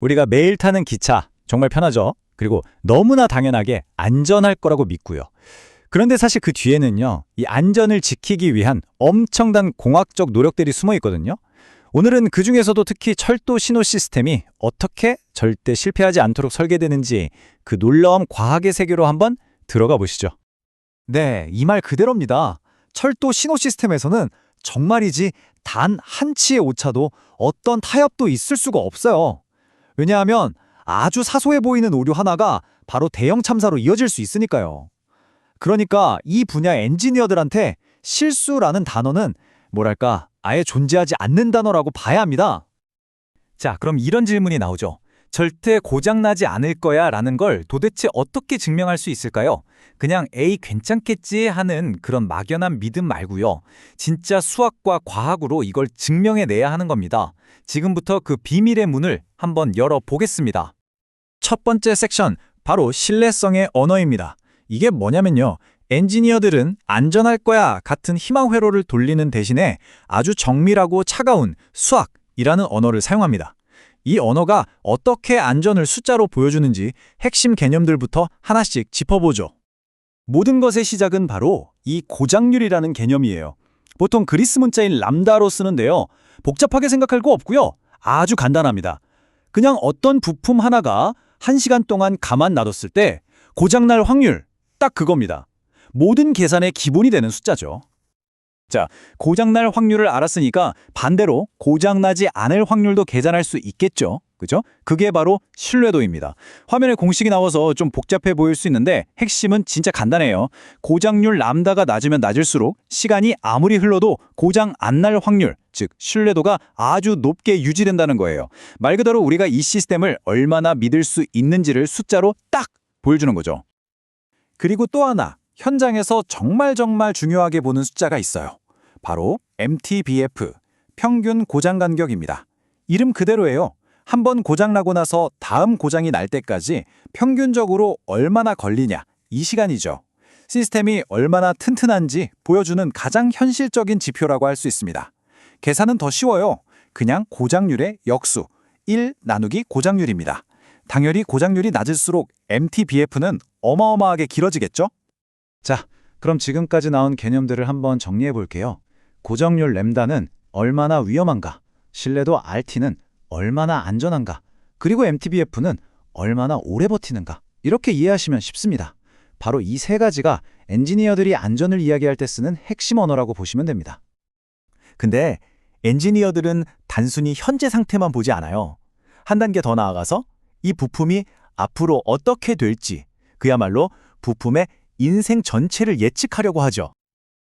우리가 매일 타는 기차 정말 편하죠. 그리고 너무나 당연하게 안전할 거라고 믿고요. 그런데 사실 그 뒤에는요, 이 안전을 지키기 위한 엄청난 공학적 노력들이 숨어 있거든요. 오늘은 그 중에서도 특히 철도 신호 시스템이 어떻게 절대 실패하지 않도록 설계되는지 그 놀라운 과학의 세계로 한번 들어가 보시죠. 네, 이 말 그대로입니다. 철도 신호 시스템에서는 정말이지 단 한 치의 오차도 어떤 타협도 있을 수가 없어요. 왜냐하면 아주 사소해 보이는 오류 하나가 바로 대형 참사로 이어질 수 있으니까요. 그러니까 이 분야 엔지니어들한테 실수라는 단어는 뭐랄까 아예 존재하지 않는 단어라고 봐야 합니다. 자, 그럼 이런 질문이 나오죠. 절대 고장나지 않을 거야 라는 걸 도대체 어떻게 증명할 수 있을까요? 그냥 에이 괜찮겠지 하는 그런 막연한 믿음 말고요. 진짜 수학과 과학으로 이걸 증명해내야 하는 겁니다. 지금부터 그 비밀의 문을 한번 열어보겠습니다. 첫 번째 섹션, 바로 신뢰성의 언어입니다. 이게 뭐냐면요. 엔지니어들은 안전할 거야 같은 희망 회로를 돌리는 대신에 아주 정밀하고 차가운 수학이라는 언어를 사용합니다. 이 언어가 어떻게 안전을 숫자로 보여주는지 핵심 개념들부터 하나씩 짚어보죠. 모든 것의 시작은 바로 이 고장률이라는 개념이에요. 보통 그리스 문자인 람다로 쓰는데요. 복잡하게 생각할 거 없고요. 아주 간단합니다. 그냥 어떤 부품 하나가 한시간 동안 가만 놔뒀을 때 고장날 확률, 딱 그겁니다. 모든 계산의 기본이 되는 숫자죠. 자, 고장날 확률을 알았으니까 반대로 고장나지 않을 확률도 계산할 수 있겠죠. 그죠? 그게 바로 신뢰도입니다. 화면에 공식이 나와서 좀 복잡해 보일 수 있는데 핵심은 진짜 간단해요. 고장률 람다가 낮으면 낮을수록 시간이 아무리 흘러도 고장 안 날 확률, 즉 신뢰도가 아주 높게 유지된다는 거예요. 말 그대로 우리가 이 시스템을 얼마나 믿을 수 있는지를 숫자로 딱 보여주는 거죠. 그리고 또 하나, 현장에서 정말 정말 중요하게 보는 숫자가 있어요. 바로 MTBF, 평균 고장 간격입니다. 이름 그대로예요. 한 번 고장나고 나서 다음 고장이 날 때까지 평균적으로 얼마나 걸리냐, 이 시간이죠. 시스템이 얼마나 튼튼한지 보여주는 가장 현실적인 지표라고 할 수 있습니다. 계산은 더 쉬워요. 그냥 고장률의 역수, 1 나누기 고장률입니다. 당연히 고장률이 낮을수록 MTBF는 어마어마하게 길어지겠죠? 자, 그럼 지금까지 나온 개념들을 한번 정리해 볼게요. 고정률 램다는 얼마나 위험한가, 신뢰도 RT는 얼마나 안전한가, 그리고 MTBF는 얼마나 오래 버티는가. 이렇게 이해하시면 쉽습니다. 바로 이 세 가지가 엔지니어들이 안전을 이야기할 때 쓰는 핵심 언어라고 보시면 됩니다. 근데 엔지니어들은 단순히 현재 상태만 보지 않아요. 한 단계 더 나아가서 이 부품이 앞으로 어떻게 될지, 그야말로 부품의 인생 전체를 예측하려고 하죠.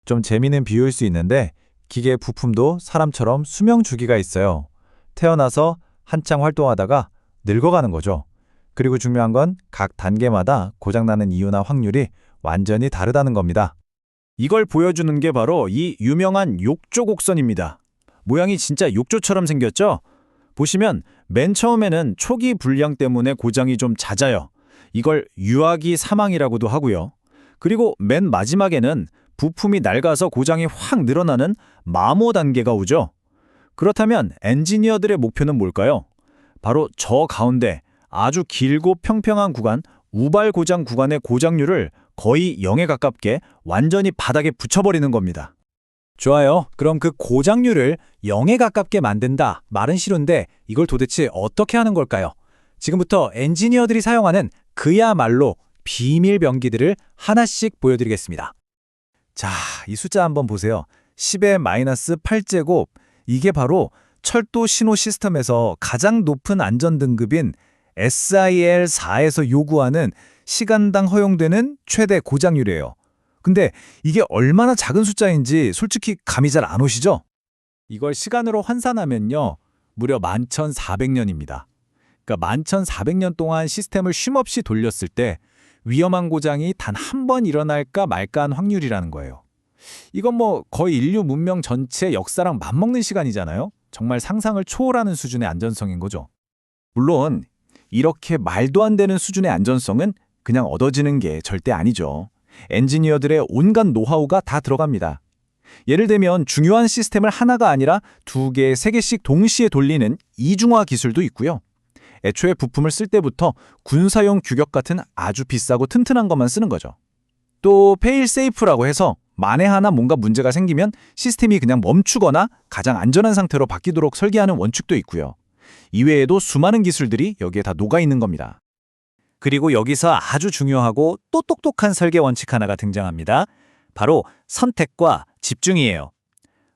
좀 재미있는 비유일 수 있는데 기계 부품도 사람처럼 수명 주기가 있어요. 태어나서 한창 활동하다가 늙어가는 거죠. 그리고 중요한 건 각 단계마다 고장나는 이유나 확률이 완전히 다르다는 겁니다. 이걸 보여주는 게 바로 이 유명한 욕조 곡선입니다. 모양이 진짜 욕조처럼 생겼죠? 보시면 맨 처음에는 초기 불량 때문에 고장이 좀 잦아요. 이걸 유아기 사망이라고도 하고요. 그리고 맨 마지막에는 부품이 낡아서 고장이 확 늘어나는 마모 단계가 오죠. 그렇다면 엔지니어들의 목표는 뭘까요? 바로 저 가운데 아주 길고 평평한 구간, 우발 고장 구간의 고장률을 거의 0에 가깝게 완전히 바닥에 붙여버리는 겁니다. 좋아요. 그럼 그 고장률을 0에 가깝게 만든다. 말은 쉬운데 이걸 도대체 어떻게 하는 걸까요? 지금부터 엔지니어들이 사용하는 그야말로 비밀 병기들을 하나씩 보여드리겠습니다. 자, 이 숫자 한번 보세요. 10의 마이너스 8제곱. 이게 바로 철도 신호 시스템에서 가장 높은 안전 등급인 SIL4에서 요구하는 시간당 허용되는 최대 고장률이에요. 근데 이게 얼마나 작은 숫자인지 솔직히 감이 잘 안 오시죠? 이걸 시간으로 환산하면요. 무려 11,400년입니다. 그러니까 11,400년 동안 시스템을 쉼없이 돌렸을 때 위험한 고장이 단 한 번 일어날까 말까한 확률이라는 거예요. 이건 뭐 거의 인류 문명 전체 역사랑 맞먹는 시간이잖아요. 정말 상상을 초월하는 수준의 안전성인 거죠. 물론 이렇게 말도 안 되는 수준의 안전성은 그냥 얻어지는 게 절대 아니죠. 엔지니어들의 온갖 노하우가 다 들어갑니다. 예를 들면 중요한 시스템을 하나가 아니라 두 개, 세 개씩 동시에 돌리는 이중화 기술도 있고요. 애초에 부품을 쓸 때부터 군사용 규격 같은 아주 비싸고 튼튼한 것만 쓰는 거죠. 또 페일 세이프라고 해서 만에 하나 뭔가 문제가 생기면 시스템이 그냥 멈추거나 가장 안전한 상태로 바뀌도록 설계하는 원칙도 있고요. 이외에도 수많은 기술들이 여기에 다 녹아 있는 겁니다. 그리고 여기서 아주 중요하고 또 똑똑한 설계 원칙 하나가 등장합니다. 바로 선택과 집중이에요.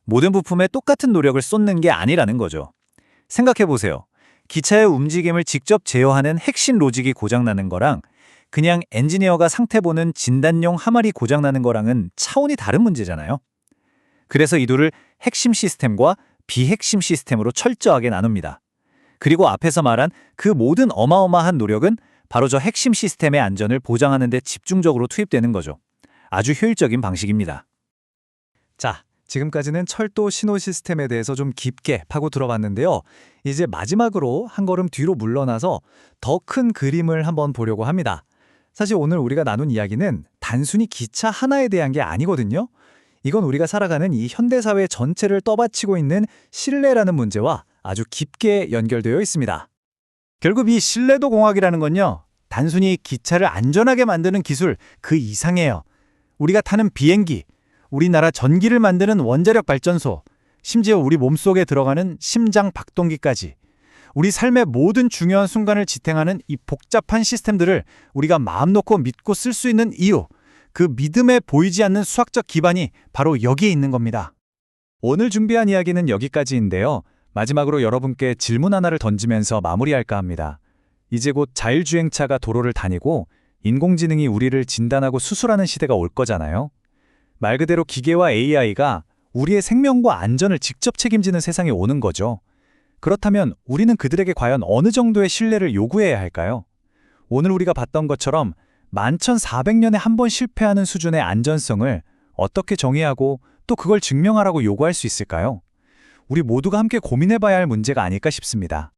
모든 부품에 똑같은 노력을 쏟는 게 아니라는 거죠. 생각해 보세요. 기차의 움직임을 직접 제어하는 핵심 로직이 고장나는 거랑 그냥 엔지니어가 상태 보는 진단용 하말이 고장나는 거랑은 차원이 다른 문제잖아요. 그래서 이 둘을 핵심 시스템과 비핵심 시스템으로 철저하게 나눕니다. 그리고 앞에서 말한 그 모든 어마어마한 노력은 바로 저 핵심 시스템의 안전을 보장하는 데 집중적으로 투입되는 거죠. 아주 효율적인 방식입니다. 자, 지금까지는 철도 신호 시스템에 대해서 좀 깊게 파고 들어봤는데요. 이제 마지막으로 한 걸음 뒤로 물러나서 더 큰 그림을 한번 보려고 합니다. 사실 오늘 우리가 나눈 이야기는 단순히 기차 하나에 대한 게 아니거든요. 이건 우리가 살아가는 이 현대사회 전체를 떠받치고 있는 신뢰라는 문제와 아주 깊게 연결되어 있습니다. 결국 이 신뢰도 공학이라는 건요. 단순히 기차를 안전하게 만드는 기술 그 이상이에요. 우리가 타는 비행기, 우리나라 전기를 만드는 원자력 발전소, 심지어 우리 몸속에 들어가는 심장 박동기까지 우리 삶의 모든 중요한 순간을 지탱하는 이 복잡한 시스템들을 우리가 마음 놓고 믿고 쓸 수 있는 이유, 그 믿음에 보이지 않는 수학적 기반이 바로 여기에 있는 겁니다. 오늘 준비한 이야기는 여기까지인데요. 마지막으로 여러분께 질문 하나를 던지면서 마무리할까 합니다. 이제 곧 자율주행차가 도로를 다니고 인공지능이 우리를 진단하고 수술하는 시대가 올 거잖아요. 말 그대로 기계와 AI가 우리의 생명과 안전을 직접 책임지는 세상이 오는 거죠. 그렇다면 우리는 그들에게 과연 어느 정도의 신뢰를 요구해야 할까요? 오늘 우리가 봤던 것처럼 11,400년에 한 번 실패하는 수준의 안전성을 어떻게 정의하고 또 그걸 증명하라고 요구할 수 있을까요? 우리 모두가 함께 고민해봐야 할 문제가 아닐까 싶습니다.